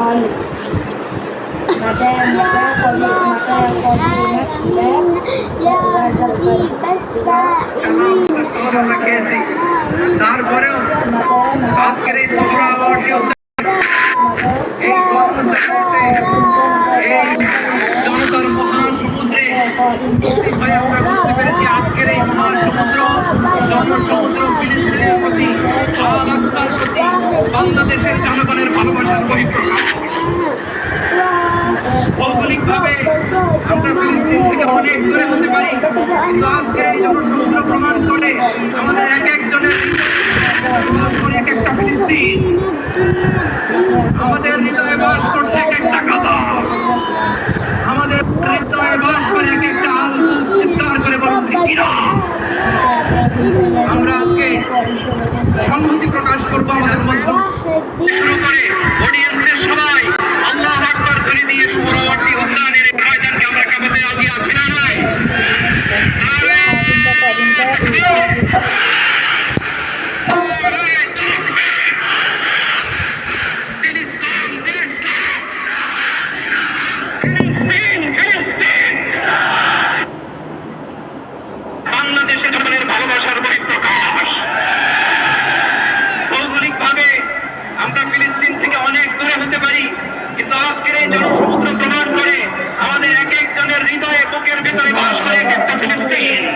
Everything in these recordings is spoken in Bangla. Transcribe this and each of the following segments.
ফল মাথায় মাথায় কবি মাথায় কবি তারপরেও আজকের এই সফর আবহাওয়াটি এই কর্মচারীতে এই জনতার মহাসমুদ্রে আমরা বুঝতে পেরেছি আজকের এই মহাসমুদ্র ফিলিস্তিনের প্রতি আল আকসার বাংলাদেশের জনগণের ভালোবাসার বহিঃপ্রকাশ ভৌগোলিকভাবে আমরা ফিলিস্তিন থেকে অনেক দূরে হতে পারি, কিন্তু আজকে এই জনসমুদ্র প্রমাণ করে আমাদের এক একজনের এক একটা ফিলিস্তিন। আমাদের হৃদয়ে বাস করছে வாழ்க்கையின்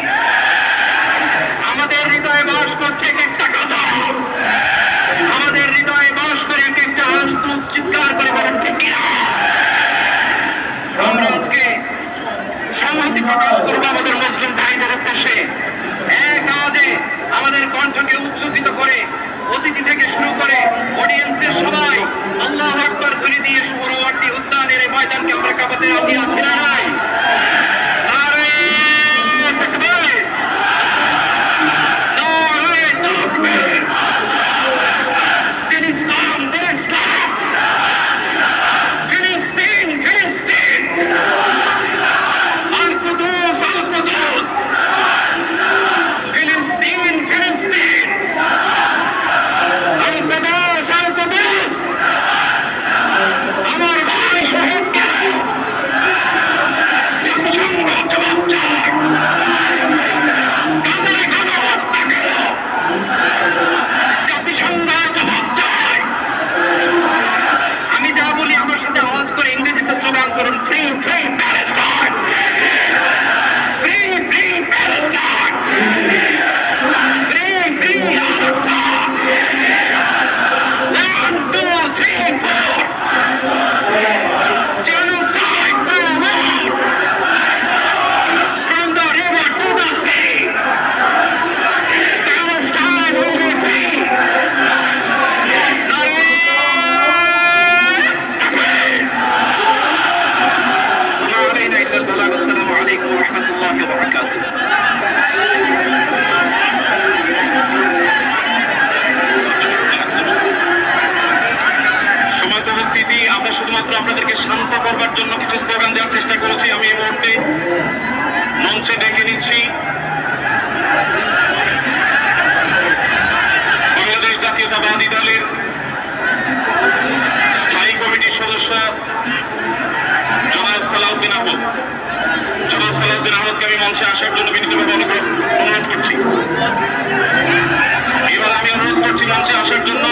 আসার আসার জন্য।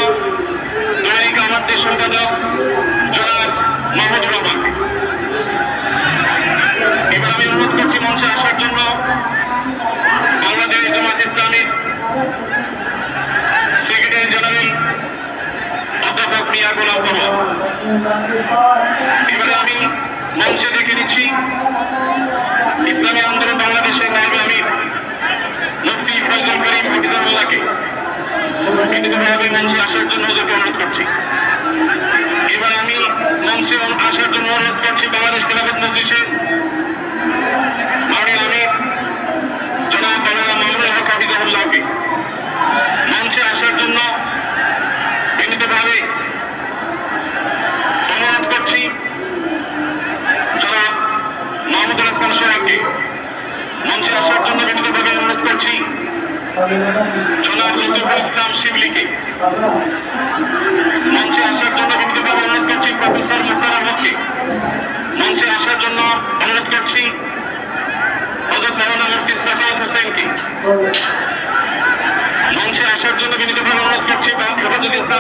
দৈনিক আমাদের সম্পাদক জনাব মাহমুদুল আবাকে আমি অনুরোধ করছি মঞ্চে আসার জন্য। বাংলাদেশ জামাত ইসলামীর সেক্রেটারি জেনারেল অধ্যাপক মিয়া গোলাম মোহাম্মদ এবারে আমি মঞ্চে দেখে নিচ্ছি। ইসলামী আন্দোলন বাংলাদেশের নাইবে আমি মুফতি ফজল করিম হাফিজাহুল্লাহকে কিন্তু মঞ্চে আসার জন্য ওদেরকে অনুরোধ করছি। এবার আমি মঞ্চে আসার জন্য অনুরোধ করছি বাংলাদেশ খেলাফত মজলিসের জনাব মুস্তফা ইসলাম শিবলিকে। মঞ্চে আসার জন্য বিপ্লবী অনুরোধ করছি প্রফেসর মুক্তার আহমদকে। মঞ্চে আসার জন্য অনুরোধ করছি হজরত মৌলানা মুফতি সাফাউল হোসেনকে আসার জন্য